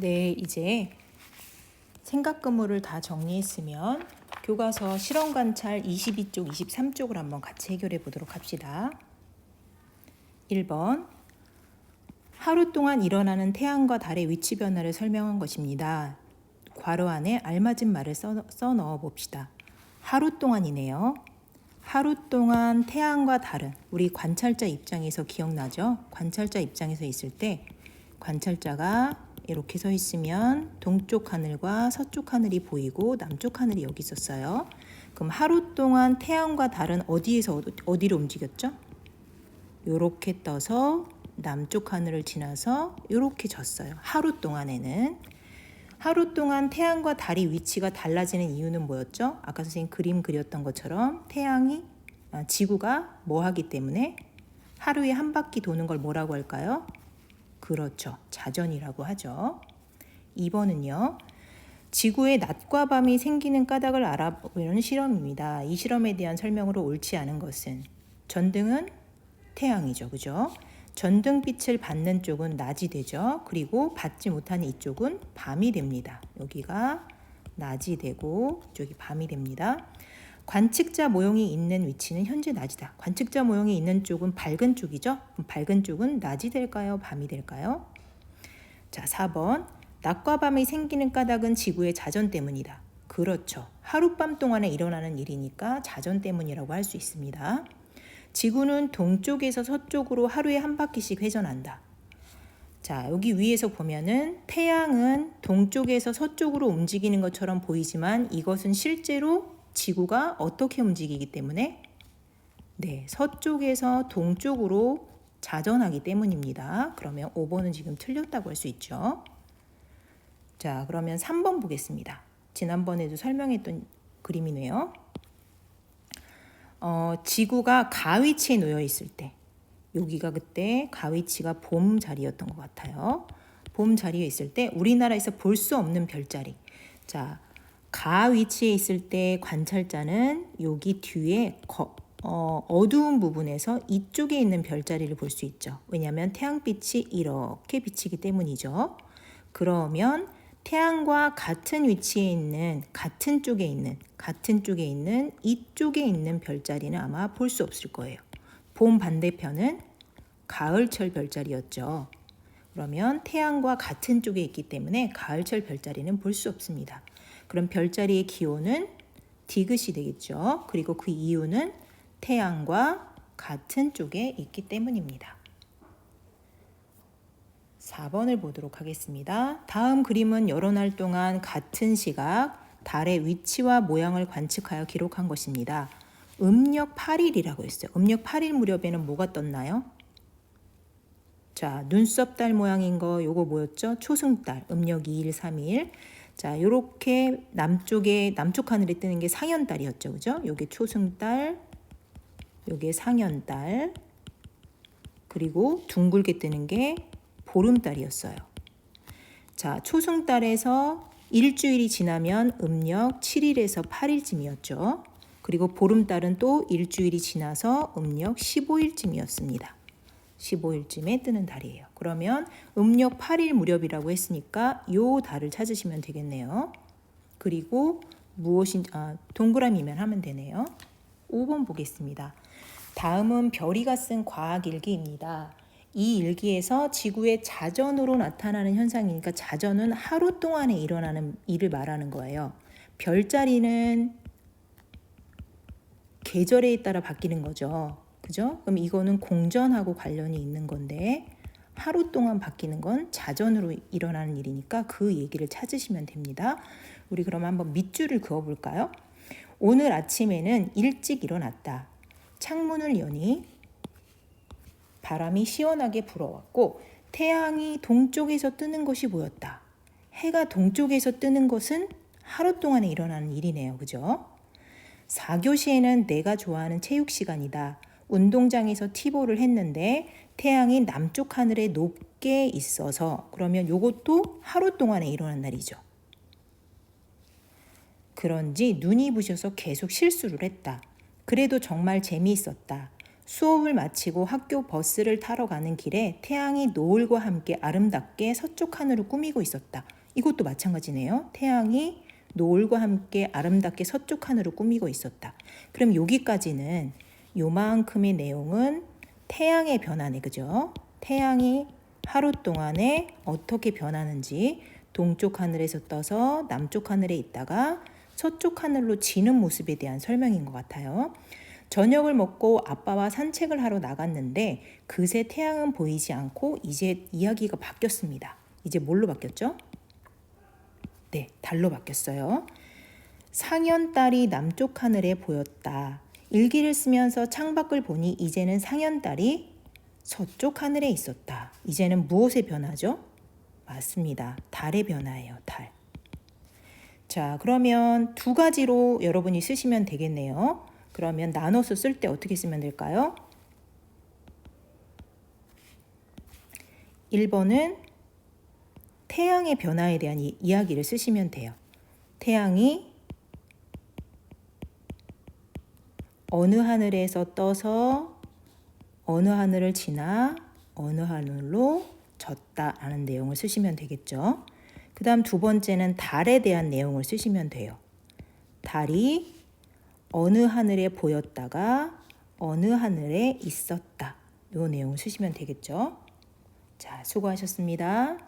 네, 이제 생각 근무를 다 정리했으면 교과서 실험 관찰 22쪽, 23쪽을 한번 같이 해결해 보도록 합시다. 1번 하루 동안 일어나는 태양과 달의 위치 변화를 설명한 것입니다. 괄호 안에 알맞은 말을 써, 써 넣어 봅시다. 하루 동안이네요. 하루 동안 태양과 달은 우리 관찰자 입장에서 기억나죠? 관찰자 입장에서 있을 때 관찰자가 이렇게 서 있으면 동쪽 하늘과 서쪽 하늘이 보이고 남쪽 하늘이 여기 있었어요. 그럼 하루 동안 태양과 달은 어디에서 어디- 어디로 움직였죠? 요렇게 떠서 남쪽 하늘을 지나서 요렇게 졌어요. 하루 동안에는 하루 동안 태양과 달이 위치가 달라지는 이유는 뭐였죠? 아까 선생님 그림 그렸던 것처럼 태양이 아, 지구가 뭐 하기 때문에 하루에 한 바퀴 도는 걸 뭐라고 할까요? 그렇죠. 자전이라고 하죠. 2번은요. 지구의 낮과 밤이 생기는 까닭을 알아보는 실험입니다. 이 실험에 대한 설명으로 옳지 않은 것은 전등은 태양이죠. 그죠? 전등빛을 받는 쪽은 낮이 되죠. 그리고 받지 못하는 이쪽은 밤이 됩니다. 여기가 낮이 되고 이쪽이 밤이 됩니다. 관측자 모형이 있는 위치는 현재 낮이다. 관측자 모형이 있는 쪽은 밝은 쪽이죠. 밝은 쪽은 낮이 될까요? 밤이 될까요? 자, 4번. 낮과 밤이 생기는 까닭은 지구의 자전 때문이다. 그렇죠. 하룻밤 동안에 일어나는 일이니까 자전 때문이라고 할 수 있습니다. 지구는 동쪽에서 서쪽으로 하루에 한 바퀴씩 회전한다. 자, 여기 위에서 보면은 태양은 동쪽에서 서쪽으로 움직이는 것처럼 보이지만 이것은 실제로 지구가 어떻게 움직이기 때문에 네, 서쪽에서 동쪽으로 자전하기 때문입니다. 그러면 5번은 지금 틀렸다고 할 수 있죠. 자, 그러면 3번 보겠습니다. 지난번에도 설명했던 그림이네요. 어, 지구가 가위치에 놓여 있을 때 여기가 그때 가위치가 봄 자리였던 것 같아요. 봄 자리에 있을 때 우리나라에서 볼 수 없는 별자리. 자, 가 위치에 있을 때 관찰자는 여기 뒤에 거, 어, 어두운 부분에서 이쪽에 있는 별자리를 볼 수 있죠. 왜냐하면 태양빛이 이렇게 비치기 때문이죠. 그러면 태양과 같은 위치에 있는 같은 쪽에 있는 같은 쪽에 있는 이쪽에 있는 별자리는 아마 볼 수 없을 거예요. 봄 반대편은 가을철 별자리였죠. 그러면 태양과 같은 쪽에 있기 때문에 가을철 별자리는 볼 수 없습니다. 그럼 별자리의 기호는 디귿이 되겠죠. 그리고 그 이유는 태양과 같은 쪽에 있기 때문입니다. 4번을 보도록 하겠습니다. 다음 그림은 여러 날 동안 같은 시각 달의 위치와 모양을 관측하여 기록한 것입니다. 음력 8일이라고 했어요. 음력 8일 무렵에는 뭐가 떴나요? 자, 눈썹 달 모양인 거 요거 뭐였죠? 초승달, 음력 2일, 3일. 자, 요렇게 남쪽에 남쪽 하늘에 뜨는 게 상현달이었죠. 그죠? 요게 초승달, 요게 상현달. 그리고 둥글게 뜨는 게 보름달이었어요. 자, 초승달에서 일주일이 지나면 음력 7일에서 8일쯤이었죠. 그리고 보름달은 또 일주일이 지나서 음력 15일쯤이었습니다. 15일쯤에 뜨는 달이에요. 그러면 음력 8일 무렵이라고 했으니까 요 달을 찾으시면 되겠네요. 그리고 무엇인 아, 동그라미면 하면 되네요. 5번 보겠습니다. 다음은 별이가 쓴 과학 일기입니다. 이 일기에서 지구의 자전으로 나타나는 현상이니까 자전은 하루 동안에 일어나는 일을 말하는 거예요. 별자리는 계절에 따라 바뀌는 거죠. 그죠? 그럼 이거는 공전하고 관련이 있는 건데 하루 동안 바뀌는 건 자전으로 일어나는 일이니까 그 얘기를 찾으시면 됩니다. 우리 그럼 한번 밑줄을 그어 볼까요? 오늘 아침에는 일찍 일어났다. 창문을 여니 바람이 시원하게 불어왔고 태양이 동쪽에서 뜨는 것이 보였다. 해가 동쪽에서 뜨는 것은 하루 동안에 일어나는 일이네요. 그죠? 4교시에는 내가 좋아하는 체육 시간이다. 운동장에서 티볼을 했는데 태양이 남쪽 하늘에 높게 있어서 그러면 요것도 하루 동안에 일어난 날이죠. 그런지 눈이 부셔서 계속 실수를 했다. 그래도 정말 재미있었다. 수업을 마치고 학교 버스를 타러 가는 길에 태양이 노을과 함께 아름답게 서쪽 하늘을 꾸미고 있었다. 이것도 마찬가지네요. 태양이 노을과 함께 아름답게 서쪽 하늘을 꾸미고 있었다. 그럼 여기까지는 요만큼의 내용은 태양의 변화네. 그죠? 태양이 하루 동안에 어떻게 변하는지 동쪽 하늘에서 떠서 남쪽 하늘에 있다가 서쪽 하늘로 지는 모습에 대한 설명인 것 같아요. 저녁을 먹고 아빠와 산책을 하러 나갔는데 그새 태양은 보이지 않고 이제 이야기가 바뀌었습니다. 이제 뭘로 바뀌었죠? 네, 달로 바뀌었어요. 상현 달이 남쪽 하늘에 보였다. 일기를 쓰면서 창밖을 보니 이제는 상현달이 서쪽 하늘에 있었다. 이제는 무엇의 변화죠? 맞습니다. 달의 변화예요. 달. 자, 그러면 두 가지로 여러분이 쓰시면 되겠네요. 그러면 나눠서 쓸 때 어떻게 쓰면 될까요? 1번은 태양의 변화에 대한 이, 이야기를 쓰시면 돼요. 태양이 어느 하늘에서 떠서 어느 하늘을 지나 어느 하늘로 졌다 라는 내용을 쓰시면 되겠죠. 그 다음 두 번째는 달에 대한 내용을 쓰시면 돼요. 달이 어느 하늘에 보였다가 어느 하늘에 있었다. 요 내용을 쓰시면 되겠죠. 자, 수고하셨습니다.